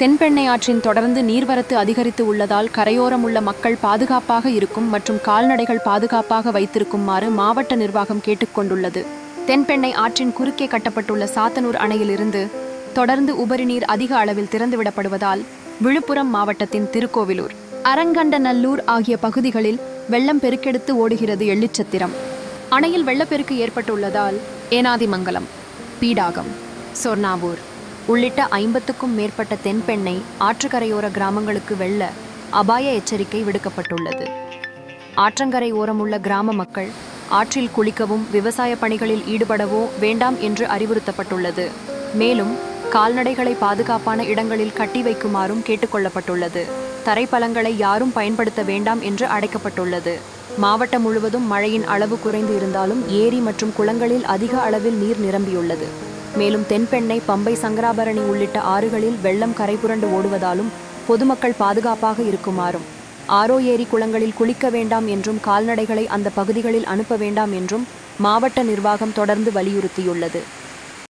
தென்பெண்ணை ஆற்றின் தொடர்ந்து நீர்வரத்து அதிகரித்து உள்ளதால் கரையோரம் உள்ள மக்கள் பாதுகாப்பாக இருக்கும் மற்றும் கால்நடைகள் பாதுகாப்பாக வைத்திருக்குமாறு மாவட்ட நிர்வாகம் கேட்டுக்கொண்டுள்ளது. தென்பெண்ணை ஆற்றின் குறுக்கே கட்டப்பட்டுள்ள சாத்தனூர் அணையிலிருந்து தொடர்ந்து உபரி நீர் அதிக அளவில் திறந்துவிடப்படுவதால் விழுப்புரம் மாவட்டத்தின் திருக்கோவிலூர் அரங்கண்டநல்லூர் ஆகிய பகுதிகளில் வெள்ளம் பெருக்கெடுத்து ஓடுகிறது எள்ளிச்சத்திரம். அணையில் வெள்ளப்பெருக்கு ஏற்பட்டுள்ளதால் ஏனாதிமங்கலம் பீடாகம் சொர்ணாவூர் உள்ளிட்ட ஐம்பத்துக்கும் மேற்பட்ட தென்பெண்ணை ஆற்றுக்கரையோர கிராமங்களுக்கு வெள்ள அபாய எச்சரிக்கை விடுக்கப்பட்டுள்ளது. ஆற்றங்கரை ஓரமுள்ள கிராம மக்கள் ஆற்றில் குளிக்கவும் விவசாய பணிகளில் ஈடுபடவோ வேண்டாம் என்று அறிவுறுத்தப்பட்டுள்ளது. மேலும் கால்நடைகளை பாதுகாப்பான இடங்களில் கட்டி வைக்குமாறும் கேட்டுக்கொள்ளப்பட்டுள்ளது. தரைப்பலங்களை யாரும் பயன்படுத்த வேண்டாம் என்று அடைக்கப்பட்டுள்ளது. மாவட்டம் முழுவதும் மழையின் அளவு குறைந்து இருந்தாலும் ஏரி மற்றும் குளங்களில் அதிக அளவில் நீர் நிரம்பியுள்ளது. மேலும் தென்பெண்ணை பம்பை சங்கராபரணி உள்ளிட்ட ஆறுகளில் வெள்ளம் கரைபுரண்டு ஓடுவதாலும் பொதுமக்கள் பாதுகாப்பாக இருக்குமாறும் ஆரோ ஏரி குளங்களில் குளிக்க வேண்டாம் என்றும் கால்நடைகளை அந்த பகுதிகளில் அனுப்ப வேண்டாம் என்றும் மாவட்ட நிர்வாகம் தொடர்ந்து வலியுறுத்தியுள்ளது.